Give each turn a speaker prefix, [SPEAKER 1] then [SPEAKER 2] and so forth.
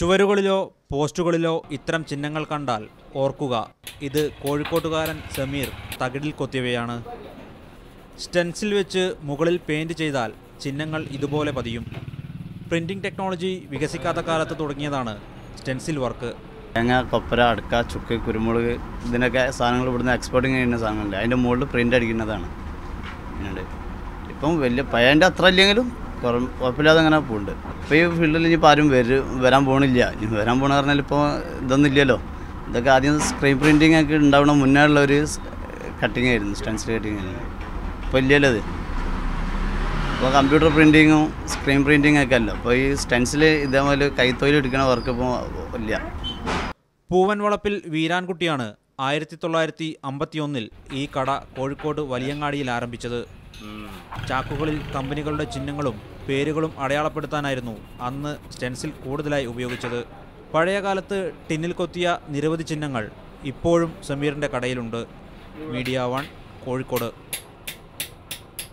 [SPEAKER 1] ചുവരുകളിലോ പോസ്റ്റുകളിലോ ഇത്തരം ചിഹ്നങ്ങൾ കണ്ടാൽ ഓർക്കുക ഇത് കോഴിക്കോട്ടുകാരൻ സമീർ തകിടിൽ കൊത്തിയവയാണ്. സ്റ്റെൻസിൽ വെച്ച് മുകളിൽ പെയിന്റ് ചെയ്താൽ ചിഹ്നങ്ങൾ ഇതുപോലെ പതിയും. പ്രിന്റിംഗ് ടെക്നോളജി വികസിക്കാത്ത കാലത്ത് തുടങ്ങിയതാണ് സ്റ്റെൻസിൽ വർക്ക്.
[SPEAKER 2] തേങ്ങ കൊപ്പര അടക്ക ചുക്ക് കുരുമുളക് ഇതിനൊക്കെ സാധനങ്ങൾ ഇവിടുന്ന് എക്സ്പോർട്ടിങ് ചെയ്യുന്ന സാധനങ്ങളുണ്ട് അതിന്റെ മുകളിൽ പ്രിന്റ് അടിക്കുന്നതാണ്. ഇപ്പം വലിയ പയന്റെ അത്ര ഇല്ലെങ്കിലും കുഴപ്പമില്ലാതെ അങ്ങനെ പോകുന്നുണ്ട് അപ്പോൾ ഈ ഫീൽഡിൽ ഇനിയിപ്പോൾ ആരും വരും വരാൻ പോകണില്ല ഇനി വരാൻ പോകണ പറഞ്ഞാൽ ഇപ്പോൾ ഇതൊന്നും ഇല്ലല്ലോ ഇതൊക്കെ ആദ്യം സ്ക്രീൻ പ്രിന്റിംഗ് ഒക്കെ ഉണ്ടാവണം മുന്നേ ഉള്ള ഒരു കട്ടിങ് ആയിരുന്നു സ്റ്റെൻസിൽ കട്ടിങ് ആയിരുന്നു. ഇപ്പോൾ ഇല്ലല്ലോ അത് ഇപ്പോൾ കമ്പ്യൂട്ടർ പ്രിന്റിങ്ങും സ്ക്രീൻ പ്രിന്റിംഗ് ഒക്കെ അല്ല. അപ്പോൾ ഈ സ്റ്റെൻസിൽ ഇതേപോലെ കൈത്തൊഴിൽ എടുക്കുന്ന വർക്ക് ഇപ്പോൾ ഇല്ല.
[SPEAKER 1] പൂവൻ വളപ്പിൽ വീരാൻകുട്ടിയാണ് ആയിരത്തി തൊള്ളായിരത്തി അമ്പത്തിയൊന്നിൽ ഈ കട കോഴിക്കോട് വലിയങ്ങാടിയിൽ ആരംഭിച്ചത്. ചാക്കുകളിൽ കമ്പനികളുടെ ചിഹ്നങ്ങളും പേരുകളും അടയാളപ്പെടുത്താനായിരുന്നു അന്ന് സ്റ്റെൻസിൽ കൂടുതലായി ഉപയോഗിച്ചത്. പഴയ കാലത്ത് ടിന്നിൽ കൊത്തിയ നിരവധി ചിഹ്നങ്ങൾ ഇപ്പോഴും സമീറിന്റെ കടയിലുണ്ട്. Media one Kozhikode.